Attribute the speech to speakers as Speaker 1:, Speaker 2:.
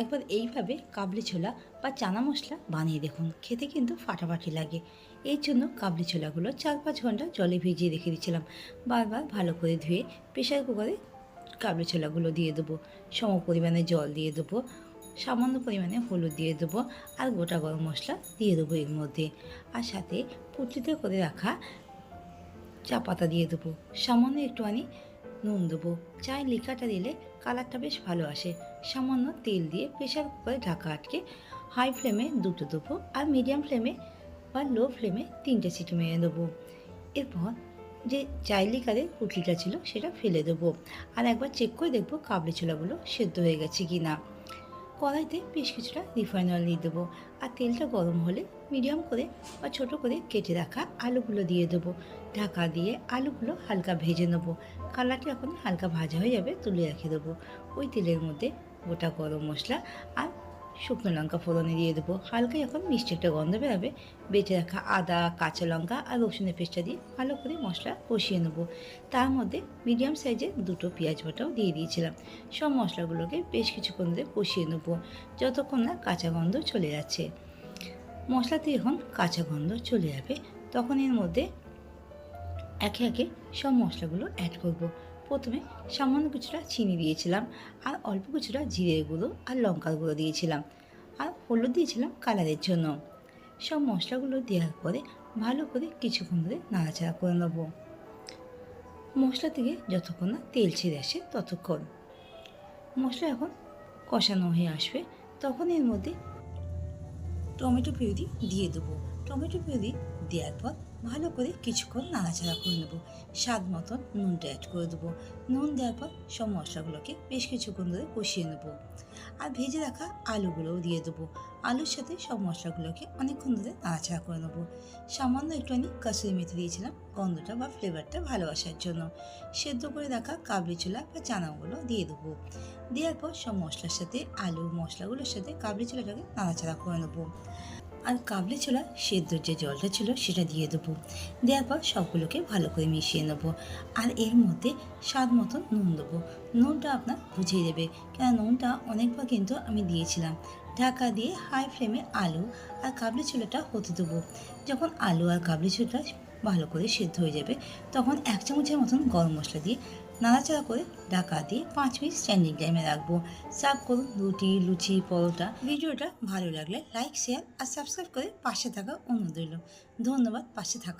Speaker 1: একবার এইভাবে কাবলি ছোলা বা চানা মশলা বানিয়ে দেখুন। খেতে কিন্তু ফাটাফাটি লাগে। এই জন্য কাবলি ছোলাগুলো চার পাঁচ ঘণ্টা জলে ভিজিয়ে রেখে দিয়েছিলাম। বারবার ভালো করে ধুয়ে প্রেশার কুকারে কাবলি ছোলাগুলো দিয়ে দেবো। সম পরিমাণে জল দিয়ে দেবো। সামান্য পরিমাণে হলুদ দিয়ে দেবো আর গোটা গরম মশলা দিয়ে দেবো এর মধ্যে। আর সাথে পুটলিতে করে রাখা চা পাতা দিয়ে দেবো। সামান্য একটুখানি নুন দেবো। চায়ের লিকাটা দিলে কালারটা বেশ ভালো আসে। সামান্য তেল দিয়ে প্রেশার কুকারে ঢাকা আটকে হাই ফ্লেমে দুটো দেবো আর মিডিয়াম ফ্লেমে বা লো ফ্লেমে তিনটে সিটি মেরে দেবো। এরপর যে চায়ের লিকারের পুটলিটা ছিল সেটা ফেলে দেবো। আর একবার চেক করে দেখব কাবলি ছোলাগুলো সেদ্ধ হয়ে গেছে কি না কড়াইতে বেশ কিছুটা রিফাইন অয়েল দিয়ে দেবো আর তেলটা গরম হলে মিডিয়াম করে বা ছোট করে কেটে রাখা আলুগুলো দিয়ে দেবো। ঢাকা দিয়ে আলুগুলো হালকা ভেজে নেব। কালারটা এখন হালকা ভাজা হয়ে যাবে তুলে রেখে দেবো। ওই তেলের মধ্যে গোটা গরম মশলা আর শুকনো লঙ্কা ফোড়নে দিয়ে দেবো। হালকা যখন মিষ্টি একটা গন্ধ বেরোবে। বেটে রাখা আদা, কাঁচা লঙ্কা আর রসুনের পেস্টটা দিয়ে ভালো করে মশলা কষিয়ে নেব। তার মধ্যে মিডিয়াম সাইজের দুটো পেঁয়াজ বাটাও দিয়ে দিয়েছিলাম। সব মশলাগুলোকে বেশ কিছুক্ষণ ধরে কষিয়ে নেব, যতক্ষণ না কাঁচা গন্ধ চলে যাচ্ছে। মশলাতে যখন কাঁচা গন্ধ চলে যাবে, তখন এর মধ্যে একে একে সব মশলাগুলো অ্যাড করব। প্রথমে সামান্য কিছুটা চিনি দিয়েছিলাম, আর অল্প কিছুটা জিরের গুঁড়ো আর লঙ্কার গুঁড়ো দিয়েছিলাম, আর হলুদ দিয়েছিলাম কালারের জন্য। সব মশলাগুলো দেওয়ার পরে ভালো করে কিছুক্ষণ ধরে নাড়াচাড়া করে নেব। মশলা থেকে যতক্ষণ না তেল ছেড়ে আসে ততক্ষণ। মশলা এখন কষানো হয়ে আসবে, তখন এর মধ্যে টমেটো পিউরি দিয়ে দেবো। টমেটো পিউরি দেওয়ার পর ভালো করে কিছুক্ষণ নাড়াচাড়া করে নেব। স্বাদ মতন নুনটা অ্যাড করে দেবো। নুন দেওয়ার পর সব মশলাগুলোকে বেশ কিছুক্ষণ ধরে কষিয়ে নেব। আর ভেজে রাখা আলুগুলোও দিয়ে দেবো। আলুর সাথে সব মশলাগুলোকে অনেকক্ষণ ধরে নাড়াচাড়া করে নেব। সামান্য একটুখানি কাসুরি মেথি দিয়েছিলাম। গন্ধটা বা ফ্লেভারটা ভালোবাসার জন্য। সেদ্ধ করে রাখা কাবলি ছোলা বা চানাগুলো দিয়ে দেবো। দেওয়ার পর সব মশলার সাথে আলু মশলাগুলোর সাথে কাবলি ছোলাটাকে নাড়াচাড়া করে নেব। আর কাবলি ছোলা সেদ্ধর যে জলটা ছিল সেটা দিয়ে দেবো। দেওয়ার পর সবগুলোকে ভালো করে মিশিয়ে নেব আর এর মধ্যে স্বাদ মতন নুন দেবো। নুনটা আপনার বুঝিয়ে দেবে কেন নুনটা অনেকবার কিন্তু আমি দিয়েছিলাম। ঢাকা দিয়ে হাই ফ্লেমে আলু আর কাবলি ছোলাটা হতে দেবো। যখন আলু আর কাবলি ছোলাটা ভালো করে সেদ্ধ হয়ে যাবে, তখন এক চামচের মতন গরম মশলা দিয়ে নাড়াচাড়া করে ঢাকা দিয়ে পাঁচ মিনিট স্ট্যান্ডিং টাইমে রাখব। সার্ভ করুন রুটি, লুচি, পরোটা। ভিডিওটা ভালো লাগলে লাইক শেয়ার আর সাবস্ক্রাইব করে পাশে থাকা অনুরোধ রইল। ধন্যবাদ, পাশে থাকা।